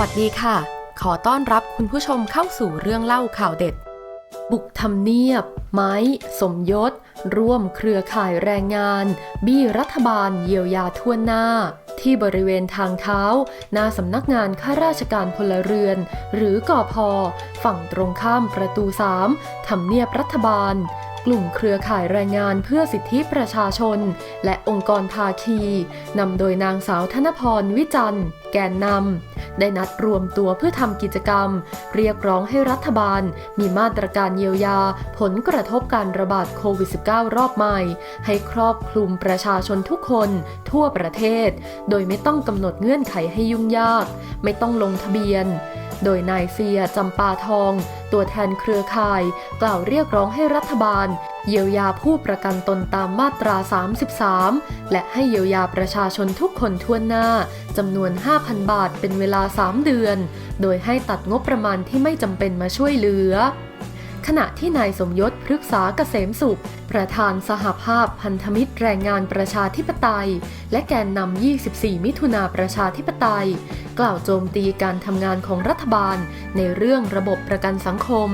วัสดีค่ะ ขอต้อนรับคุณผู้ชมเข้าสู่เรื่องเล่าข่าวเด็ด บุกทำเนียบ ไม้ สมยศ ร่วมเครือข่ายแรงงาน บี้รัฐบาลเยียวยาทั่วหน้า ที่บริเวณทางเท้า หน้าสำนักงานข้าราชการพลเรือน หรือกอพอ ฝั่งตรงข้ามประตู 3ทำเนียบรัฐบาลกลุ่มเครือข่ายแรงงานเพื่อสิทธิประชาชน และองค์กรภาคี นำโดยนางสาวธนพรวิจันทร์แกนนำ ได้นัดรวมตัวเพื่อทำกิจกรรม เรียกร้องให้รัฐบาล มีมาตรการเยียวยา ผลกระทบการระบาดโควิด -19 รอบใหม่ ให้ครอบคลุมประชาชนทุกคน ทั่วประเทศ โดยไม่ต้องกำหนดเงื่อนไขให้ยุ่งยาก ไม่ต้องลงทะเบียน โดยนายเซียจำปาทอง ตัวแทนเครือข่าย กล่าวเรียกร้องให้รัฐบาล เยียวยาผู้ประกันตนตามมาตรา 33 และให้เยียวยาประชาชนทุกคนทั่วหน้าจำนวน 5,000 บาทเป็นเวลา 3 เดือน โดยให้ตัดงบประมาณที่ไม่จำเป็นมาช่วยเหลือ ขณะที่นายสมยศพฤกษาเกษมสุข ประธานสหภาพพันธมิตรแรงงานประชาธิปไตย และแกนนำ 24 มิถุนาประชาธิปไตย กล่าวโจมตีการทำงานของรัฐบาลในเรื่องระบบประกันสังคม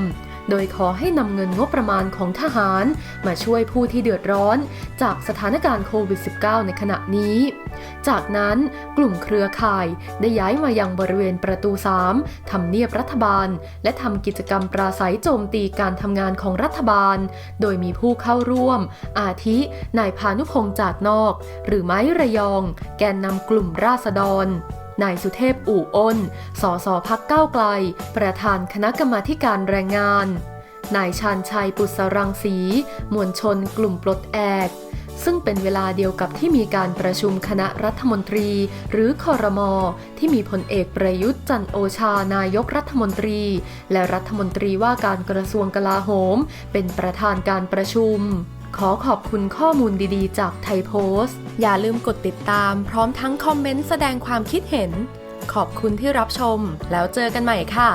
โดยขอให้นำเงินงบประมาณของทหาร มาช่วยผู้ที่เดือดร้อน จากสถานการณ์โควิด -19 ในขณะนี้ จากนั้นกลุ่มเครือข่ายได้ย้ายมายังบริเวณประตู 3ทำเนียบรัฐบาล และทำกิจกรรมปราศัยโจมตีการทำงานของรัฐบาล โดยมีผู้เข้าร่วม อาทิ นายพานุพงษ์จากนอก หรือไม้ระยอง แกนนำกลุ่มราษฎร นายสุเทพอู่อ้น สสพักเก้าวไกล ประธานคณะกรรมาการแรงงาน นายชาญชัยปุษรังสี มวลชนกลุ่มปลดแอกซึ่งเป็นเวลาเดียวกับที่มีการประชุมคณะรัฐมนตรี หรือคอรมอที่มีพลเอกประยุทธ์จันโอชานายกรัฐมนตรี และรัฐมนตรีว่าการกระทรวงกลาโหม เป็นประธานการประชุม ขอขอบคุณข้อมูลดีๆ จากไทยโพสต์ อย่าลืมกดติดตามพร้อมทั้งคอมเมนต์แสดงความคิดเห็น ขอบคุณที่รับชม แล้วเจอกันใหม่ค่ะ